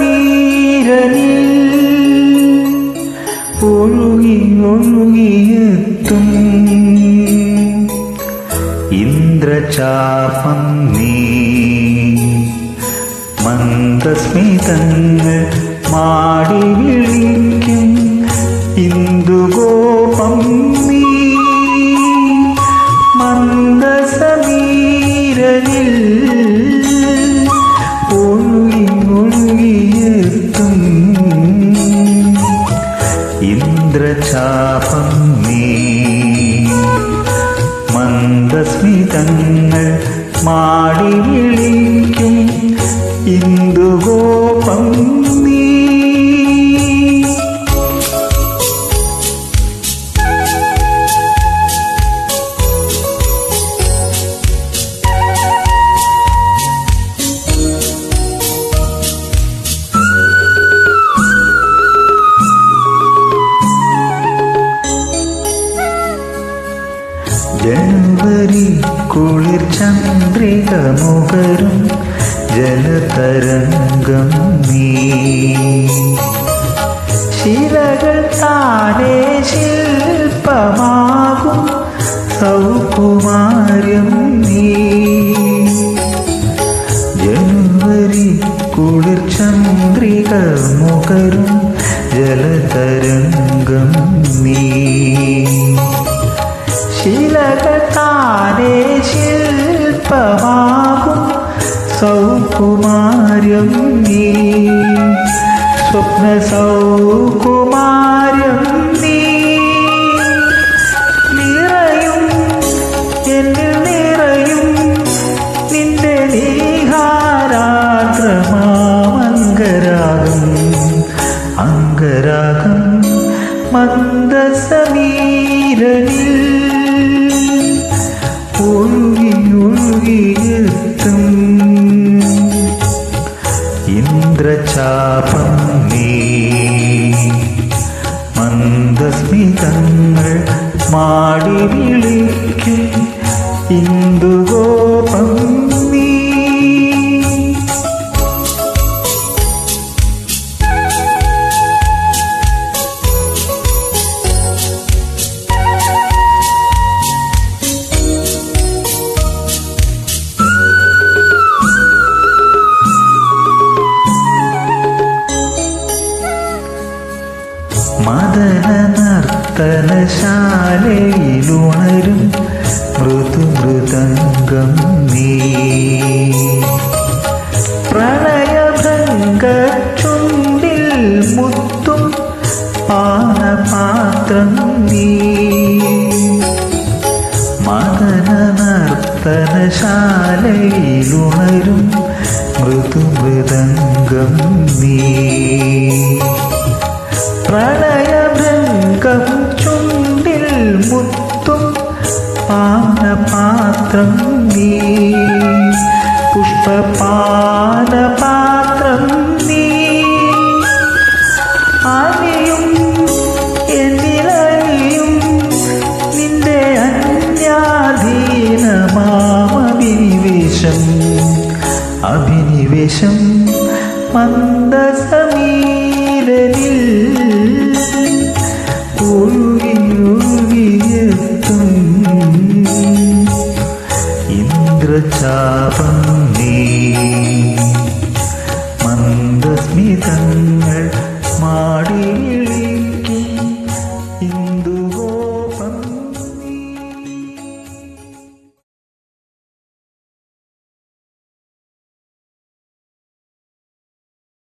മന്ദസമീരനിൽ ഒഴുകി ഒഴുകിയെത്തും ഇന്ദ്രചാപം നീ മന്ദസ്മിതങ്ങൾ മാടി വിളിക്കും ഒഴുകിയെത്തും ഇന്ദ്രചാപം നീ. മന്ദസ്മിതങ്ങൾ മാടി വിളിക്കും. ഇന്ദുഗോപം കുളിർ ചന്ദ്രിക മുഖരും ജലതരംഗം നീ. ശിലകൾ താനേ ശില്പമാകും സൗകുമാര്യം നീ. ജനുവരി കുളിർ ചന്ദ്രിക മുഖരും ജലതരംഗം നീ. സൗകുമാര്യം നീ. സ്വപ്ന സൗകുമാര്യം നീ. ഇന്ദ്രചാപം നീ. മന്ദസ്മിതങ്ങൾ മാടി വിളിക്കും മദന നർത്തനശാലയിലുണരും മൃദുമൃദംഗം നീ. പ്രണയഭംഗ ചുണ്ടിൽ മുത്തും പാനപാത്രം നീ. മദന നർത്തനശാലയിലുണരും മൃദുമൃദംഗം നീ. പ്രണയഭൃംഗം ചുണ്ടിൽ മുത്തും പാനപാത്രം നീ. പുഷ്പപാനപാത്രം നീ. അലിയും എന്നിലലിയും നിന്റെ അന്യാധീനമാമഭിനിവേശം. അഭിനിവേശം മന്ദസമീരനിൽ ഇന്ദ്രചാപം നീ മന്ദസ്മിതങ്ങൾ